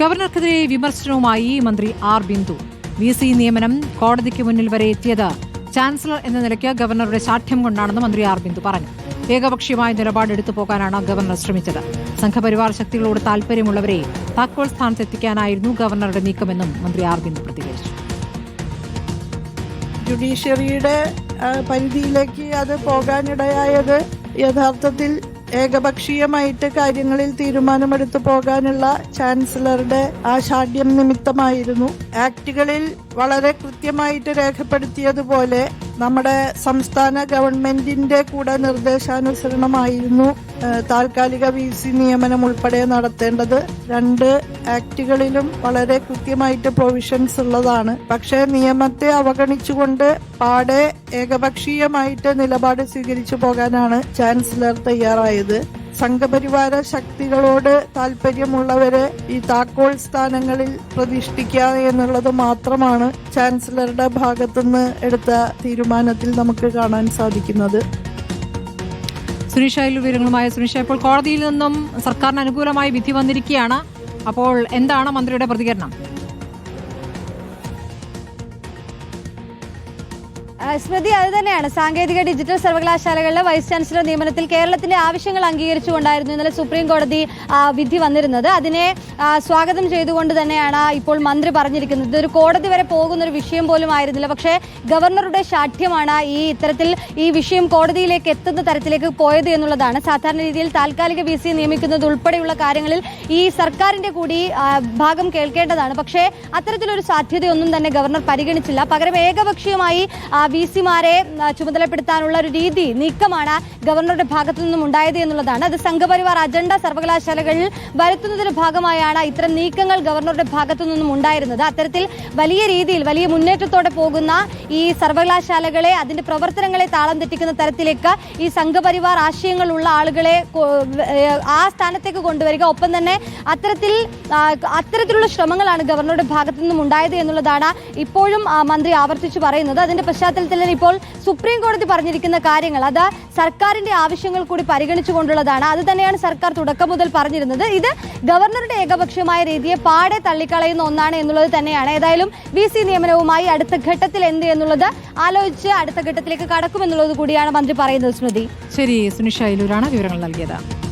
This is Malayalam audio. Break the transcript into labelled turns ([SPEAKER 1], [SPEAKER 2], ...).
[SPEAKER 1] ഗവർണർക്കെതിരെ വിമർശനവുമായി മന്ത്രി ആർ ബിന്ദു. വി സി നിയമനം കോടതിക്ക് മുന്നിൽ വരെ എത്തിയത് ചാൻസലർ എന്ന നിലയ്ക്ക് ഗവർണറുടെ ശാഠ്യം കൊണ്ടാണെന്ന് മന്ത്രി ആർ ബിന്ദു പറഞ്ഞു. ഏകപക്ഷീയമായ നിലപാട് എടുത്തു പോകാനാണ് ഗവർണർ ശ്രമിച്ചത്. സംഘപരിവാർ ശക്തികളോട് താൽപര്യമുള്ളവരെ താക്കോൽ സ്ഥാനത്തെത്തിക്കാനായിരുന്നു ഗവർണറുടെ നീക്കമെന്നും മന്ത്രി ആർ ബിന്ദു പ്രതികരിച്ചു.
[SPEAKER 2] ജുഡീഷ്യറിയുടെ പരിധിയിലേക്ക് അത് പോകാനിടയായത് യഥാർത്ഥത്തിൽ ഏകപക്ഷീയമായിട്ട് കാര്യങ്ങളിൽ തീരുമാനമെടുത്തു പോകാനുള്ള ചാൻസലറുടെ ആഷാഢ്യം നിമിത്തമായിരുന്നു. ആക്ടുകളിൽ വളരെ കൃത്യമായിട്ട് രേഖപ്പെടുത്തിയതുപോലെ നമ്മുടെ സംസ്ഥാന ഗവൺമെന്റിന്റെ കൂടെ നിർദ്ദേശാനുസരണമായിരുന്നു താൽക്കാലിക വി സി നിയമനം ഉൾപ്പെടെ നടത്തേണ്ടത്. രണ്ട് ആക്ടുകളിലും വളരെ കൃത്യമായിട്ട് പ്രൊവിഷൻസ് ഉള്ളതാണ്. പക്ഷേ നിയമത്തെ അവഗണിച്ചുകൊണ്ട് പാടെ ഏകപക്ഷീയമായിട്ട് നിലപാട് സ്വീകരിച്ചു പോകാനാണ് ചാൻസലർ തയ്യാറായത്. സംഘപരിവാര ശക്തികളോട് താല്പര്യമുള്ളവരെ ഈ താക്കോൽ സ്ഥാനങ്ങളിൽ പ്രതിഷ്ഠിക്കുക എന്നുള്ളത് മാത്രമാണ് ചാൻസലറുടെ ഭാഗത്തുനിന്ന് എടുത്ത തീരുമാനത്തിൽ നമുക്ക് കാണാൻ സാധിക്കുന്നത്.
[SPEAKER 1] സുനിഷ വിവരങ്ങളുമായ സുനിഷ. ഇപ്പോൾ കോടതിയിൽ നിന്നും സർക്കാരിന് അനുകൂലമായി വിധി വന്നിരിക്കുകയാണ്. അപ്പോൾ എന്താണ് മന്ത്രിയുടെ പ്രതികരണം?
[SPEAKER 3] സ്മൃതി അത് തന്നെയാണ്. സാങ്കേതിക ഡിജിറ്റൽ സർവകലാശാലകളിലെ വൈസ് ചാൻസലർ നിയമനത്തിൽ കേരളത്തിന്റെ ആവശ്യങ്ങൾ അംഗീകരിച്ചുകൊണ്ടായിരുന്നു ഇന്നലെ സുപ്രീം കോടതി വിധി വന്നിരുന്നത്. അതിനെ സ്വാഗതം ചെയ്തുകൊണ്ട് തന്നെയാണ് ഇപ്പോൾ മന്ത്രി പറഞ്ഞിരിക്കുന്നത്. ഇതൊരു കോടതി വരെ പോകുന്ന ഒരു വിഷയം പോലും ആയിരുന്നില്ല. പക്ഷേ ഗവർണറുടെ ശാഠ്യമാണ് ഈ ഇത്തരത്തിൽ ഈ വിഷയം കോടതിയിലേക്ക് എത്തുന്ന തരത്തിലേക്ക് പോയത് എന്നുള്ളതാണ്. സാധാരണ രീതിയിൽ താൽക്കാലിക വി സി നിയമിക്കുന്നത് ഉൾപ്പെടെയുള്ള കാര്യങ്ങളിൽ ഈ സർക്കാരിന്റെ കൂടി ഭാഗം കേൾക്കേണ്ടതാണ്. പക്ഷേ അത്തരത്തിലൊരു സാധ്യതയൊന്നും തന്നെ ഗവർണർ പരിഗണിച്ചില്ല. പകരം ഏകപക്ഷീയമായി വി സിമാരെ ചുമതലപ്പെടുത്താനുള്ള ഒരു രീതി നീക്കമാണ് ഗവർണറുടെ ഭാഗത്തു നിന്നും ഉണ്ടായത് എന്നുള്ളതാണ്. അത് സംഘപരിവാർ അജണ്ട സർവകലാശാലകളിൽ വരുത്തുന്നതിന്റെ ഭാഗമായാണ് ഇത്തരം നീക്കങ്ങൾ ഗവർണറുടെ ഭാഗത്തു നിന്നും ഉണ്ടായിരുന്നത്. അത്തരത്തിൽ വലിയ രീതിയിൽ വലിയ മുന്നേറ്റത്തോടെ പോകുന്ന ഈ സർവകലാശാലകളെ അതിന്റെ പ്രവർത്തനങ്ങളെ താളം തെറ്റിക്കുന്ന തരത്തിലേക്ക് ഈ സംഘപരിവാർ ആശയങ്ങളുള്ള ആളുകളെ ആ സ്ഥാനത്തേക്ക് കൊണ്ടുവരിക. ഒപ്പം തന്നെ അത്തരത്തിൽ അത്തരത്തിലുള്ള ശ്രമങ്ങളാണ് ഗവർണറുടെ ഭാഗത്തു നിന്നും ഉണ്ടായത് എന്നുള്ളതാണ് ഇപ്പോഴും മന്ത്രി ആവർത്തിച്ചു പറയുന്നത്. അതിന്റെ പശ്ചാത്തലത്തിൽ ഇപ്പോൾ സുപ്രീം കോടതി പറഞ്ഞിരിക്കുന്ന കാര്യങ്ങൾ. അത് സർക്കാരിന്റെ ആവശ്യങ്ങൾ കൂടി പരിഗണിച്ചുകൊണ്ടുള്ളതാണ്. അത് തന്നെയാണ് സർക്കാർ തുടക്കം മുതൽ പറഞ്ഞിരുന്നത്. ഇത് ഗവർണറുടെ ഏകപക്ഷീയമായ രീതിയെ പാടെ തള്ളിക്കളയുന്ന ഒന്നാണ് എന്നുള്ളത് തന്നെയാണ്. ഏതായാലും വി സി നിയമനവുമായി അടുത്ത ഘട്ടത്തിൽ എന്ത് എന്നുള്ളത് ആലോചിച്ച് അടുത്ത ഘട്ടത്തിലേക്ക് കടക്കുമെന്നുള്ളത് കൂടിയാണ് മന്ത്രി പറയുന്നത് സ്മൃതി.
[SPEAKER 1] ശരി സുനിഷ ഇലൂരാണ് വിവരങ്ങൾ നൽകിയത്.